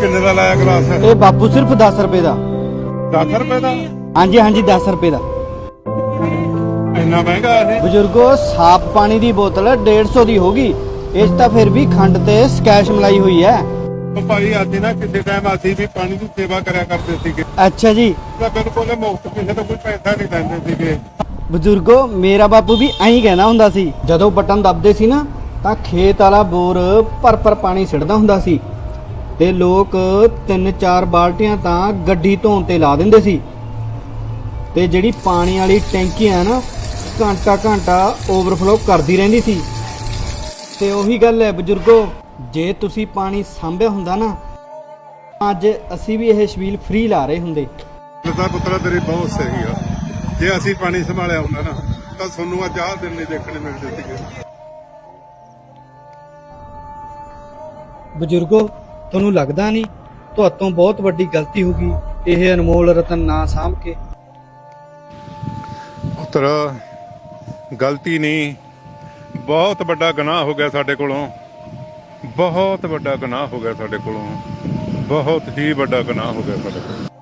ਕਿੰਨੇ ਦਾ ਲਾਇਆ ਗਲਾਸ? ਇਹ ਬਾਪੂ ਸਿਰਫ 10 ਰੁਪਏ ਦਾ। 10 ਰੁਪਏ ਦਾ? ਹਾਂਜੀ ਹਾਂਜੀ 10 ਰੁਪਏ ਦਾ। ਇੰਨਾ ਮਹਿੰਗਾ ਇਹ? ਬਜ਼ੁਰਗੋ ਸਾਫ਼ ਪਾਣੀ ਦੀ ਬੋਤਲ 150 ਦੀ ਹੋਗੀ ਇਸ ਤਾਂ ਫਿਰ ਵੀ ਖੰਡ ਤੇ ਸਕੈਸ਼ ਮਲਾਈ ਹੋਈ ਹੈ। ਭਾਈ ਅੱਜ ਨਾ ਕਿਸੇ ਟਾਈਮ ਅਸੀਂ ਵੀ ਪਾਣੀ ਦੀ ਸੇਵਾ ਕਰਿਆ ਕਰਦੇ ਸੀਗੇ। ਅੱਛਾ ਜੀ। ਤਾਂ ਬਿਲਕੁਲ ਮੁਫਤ ਕਿਸੇ ਤੋਂ ਕੋਈ ਪੈਸਾ ਨਹੀਂ ਲੈਂਦੇ ਸੀਗੇ। ਬਜ਼ੁਰਗੋ ਮੇਰਾ ਬਾਪੂ ਵੀ ਐਂ ਕਹਿੰਦਾ ਹੁੰਦਾ ਸੀ ਜਦੋਂ ਬਟਨ ਦੱਬਦੇ ਸੀ ਨਾ ਤਾਂ ਖੇਤ ਵਾਲਾ ਬੋਰ ਭਰ ਭਰ ਪਾਣੀ ਸਿੱਟਦਾ ਹੁੰਦਾ ਸੀ। ਤੇ ਲੋਕ ਤਿੰਨ ਚਾਰ ਬਾਲਟੀਆਂ ਤਾਂ ਗੱਡੀ ਧੋਣ ਤੇ ਲਾ ਦਿੰਦੇ ਸੀ। ਤੇ ਜਿਹੜੀ ਪਾਣੀ ਵਾਲੀ ਟੈਂਕੀ ਆ ਨਾ ਘੰਟਾ ਘੰਟਾ ਓਵਰਫਲੋ ਕਰਦੀ ਰਹਿੰਦੀ ਸੀ। ਤੇ ਉਹੀ ਗੱਲ ਹੈ ਬਜ਼ੁਰਗੋ ਜੇ ਤੁਸੀਂ ਪਾਣੀ ਸਾਂਭਿਆ ਹੁੰਦਾ ਨਾ ਅੱਜ ਅਸੀਂ ਵੀ ਇਹ ਛਬੀਲ ਫ੍ਰੀ ਲਾ ਰਹੇ ਹੁੰਦੇ। ਲਤਾ ਪੁੱਤਰਾ ਤੇਰੀ ਬਹੁਤ ਸਹੀ ਆ। ਜੇ ਅਸੀਂ ਪਾਣੀ ਸੰਭਾਲਿਆ ਹੁੰਦਾ ਨਾ ਤਾਂ ਤੁਹਾਨੂੰ ਅੱਜ ਆਹ ਦਿਨ ਨਹੀਂ ਦੇਖਣੇ ਮਿਲਦੇ ਸੀਗੇ। ਬਜ਼ੁਰਗੋ ਤੁਹਾਨੂੰ ਲੱਗਦਾ ਨਹੀਂ ਤੁਹਾਤੋਂ ਬਹੁਤ ਵੱਡੀ ਗਲਤੀ ਹੋ ਗਈ ਇਹ ਅਨਮੋਲ ਰਤਨ ਨਾ ਸਾਂਭ ਕੇ। ਪੁੱਤਰ ਗਲਤੀ ਨਹੀਂ ਬਹੁਤ ਵੱਡਾ ਗੁਨਾਹ ਹੋ ਗਿਆ ਸਾਡੇ ਕੋਲੋਂ। ਬਹੁਤ ਵੱਡਾ ਗੁਨਾਹ ਹੋ ਗਿਆ ਸਾਡੇ ਕੋਲੋਂ। ਬਹੁਤ ਹੀ ਵੱਡਾ ਗੁਨਾਹ ਹੋ ਗਿਆ ਸਾਡੇ ਕੋਲੋਂ।